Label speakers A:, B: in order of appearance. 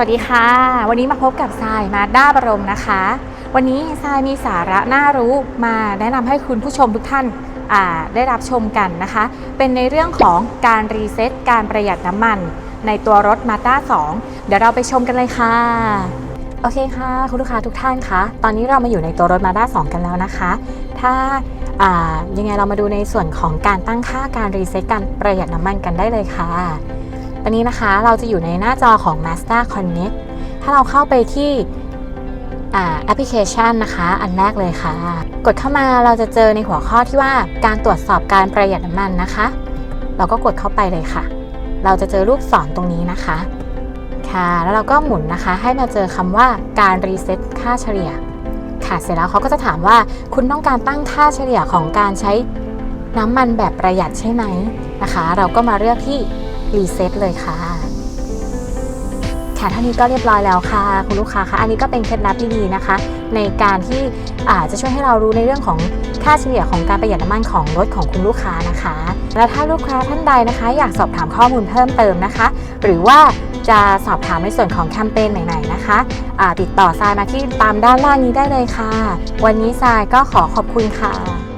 A: วัสดีค่ะ วันนี้มาพบกับทรายมาด้าบรมนะคะ วันนี้ทรายมีสาระน่ารู้มาแนะนำให้คุณผู้ชมทุกท่านได้รับชมกันนะคะ เป็นในเรื่องของการรีเซ็ตการประหยัดน้ำมัน ในตัวรถ Mazda 2เดี๋ยวเราไปชมกันเลยค่ะ โอเคค่ะ คุณลูกค้าทุกท่านคะ ตอนนี้เรามาอยู่ในตัวรถ Mazda 2กันแล้วนะคะ ถ้าายังไงเรามาดูในส่วนของการตั้งค่าการรีเซ็ตการประหยัดน้ำมันกันได้เลยค่ะ ตอนนี้นะคะเราจะอยู่ในหน้าจอของ Mazda Connect ถ้าเราเข้าไปที่แอปพลิเคชันนะคะ อันแรกเลยค่ะ กดเข้ามาเราจะเจอในหัวข้อที่ว่าการตรวจสอบการประหยัดน้ำมันนะคะ เราก็กดเข้าไปเลยค่ะ เราจะเจอลูกศรตรงนี้นะคะ ค่ะ แล้วเราก็หมุนนะคะ ให้มาเจอคำว่าการรีเซ็ตค่าเฉลี่ย ค่ะ เสร็จแล้วเขาก็จะถามว่าคุณต้องการตั้งค่าเฉลี่ยของการใช้น้ำมันแบบประหยัดใช่ไหมนะคะ เราก็มาเลือกที่ รีเซ็ตเลยค่ะ ค่ะเท่านี้ก็เรียบร้อยแล้วค่ะ คุณลูกค้าคะอันนี้ก็เป็นเคล็ดลับดีๆนะคะ ในการที่อาจจะช่วยให้เรารู้ในเรื่องของค่าเฉลี่ยของการประหยัดน้ำมันของรถของคุณลูกค้านะคะ และถ้าลูกค้าท่านใดนะคะ อยากสอบถามข้อมูลเพิ่มเติมนะคะ หรือว่าจะสอบถามในส่วนของแคมเปญไหนๆนะคะอ่าติดต่อทรายมาที่ตามด้านล่างนี้ได้เลยค่ะ วันนี้ทรายก็ขอขอบคุณค่ะ